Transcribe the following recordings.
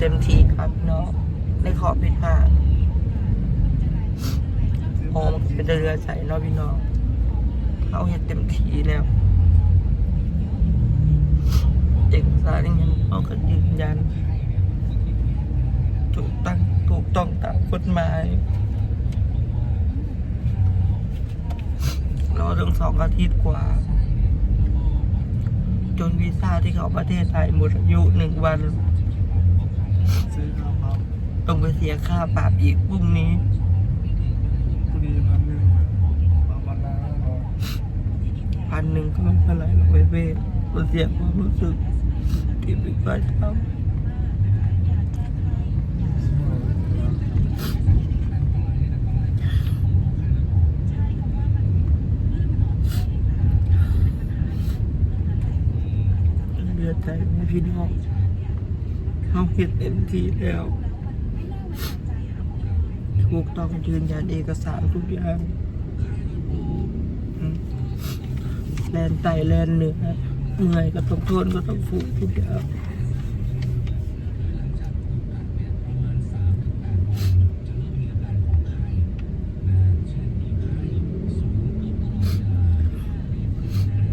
เต็มที่ครับพี่น้องในขอบผิดพลาดโอมันเป็นเรือใจเนาะพี่น้องเขาเห็นเต็มที่แล้วเอกสารยังเขาก็ยืนยันถูกตั้งถูกต้องตามกฎหมายรอถึงสองอาทิตย์กว่า จนวีซ่าที่เขาประเทศไทยหมดอายุหนึ่งวัน ซื้อข้าวครับต้องไปเสียค่าปรับอีกพรุ่งนี้พอดีพันหนึ่งมาวันละร้อยพันหนึ่งก็ไม่เป็นไรหรอกเว้ยเว้ยมันเสียความรู้สึกที่ไม่เคยทำเลือดใจแม่พี่น้อง เขาเห็นเต็มที่แล้วถูกต้องยืนยันเอกสารทุกอย่างแลนไตแลนเหนือเหนื่อยก็ต้องทนก็ต้องฟูทุกอย่าง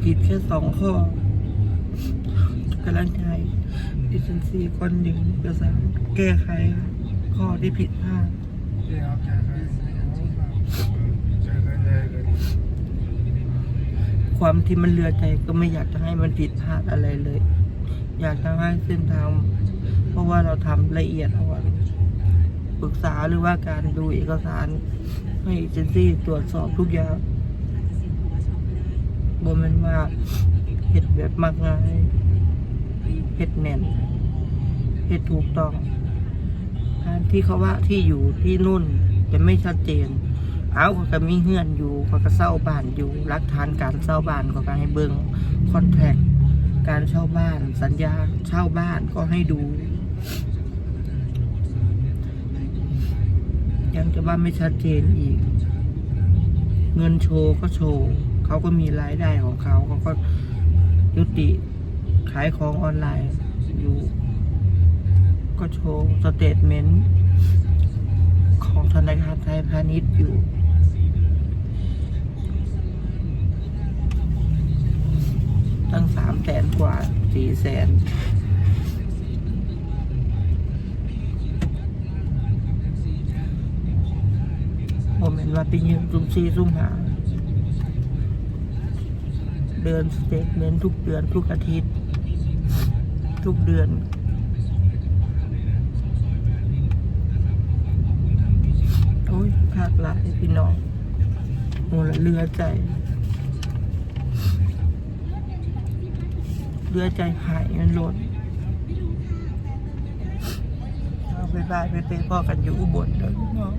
ผิดแค่สองข้อกำลังใจ ดิฉันสี่คนหนึ่งเอกสารแก้ไขข้อที่ผิดพลาดความที่มันเรือใจก็ไม่อยากจะให้มันผิดพลาดอะไรเลย อยากจะให้เส้นทางเพราะว่าเราทำละเอียดเอาไว้ปรึกษาหรือว่าการดูเอกสารให้เอเจนซี่ตรวจสอบทุกอย่างบนมันว่าเห็ดแบบมากง่าย เห็ดแน่นเห็ดถูกต้องการที่เขาว่าที่อยู่ที่นู่นจะไม่ชัดเจน เอาเขาก็มีเฮือนอยู่เขาก็เศร้าบ้านอยู่รักฐานการเศร้าบ้านเขาก็ให้เบิ่งคอนแทคการเช่าบ้าน สัญญาเช่าบ้านก็ให้ดู ยังจะว่าไม่ชัดเจนอีก เงินโชว์ก็โชว์เขาก็มีรายได้ของเขาเขาก็ยุติ ขายของออนไลน์อยู่ ก็โชว์สเตทเมนต์ของธนาคารไทยพาณิชย์อยู่ ตั้งสามแสนกว่าสี่แสนผมเห็นว่าไปยืมซุ่มซีซุ่มหาเดือนสเตทเมนต์ทุกเดือนทุกอาทิตย์ ทุกเดือน โอ้ยภาคหลายพี่น้องโอ้ละเรือใจ เรือใจหายมันลดเอาไปบายไปเตะพ่อกันอยู่อุบลเด้อพี่น้อง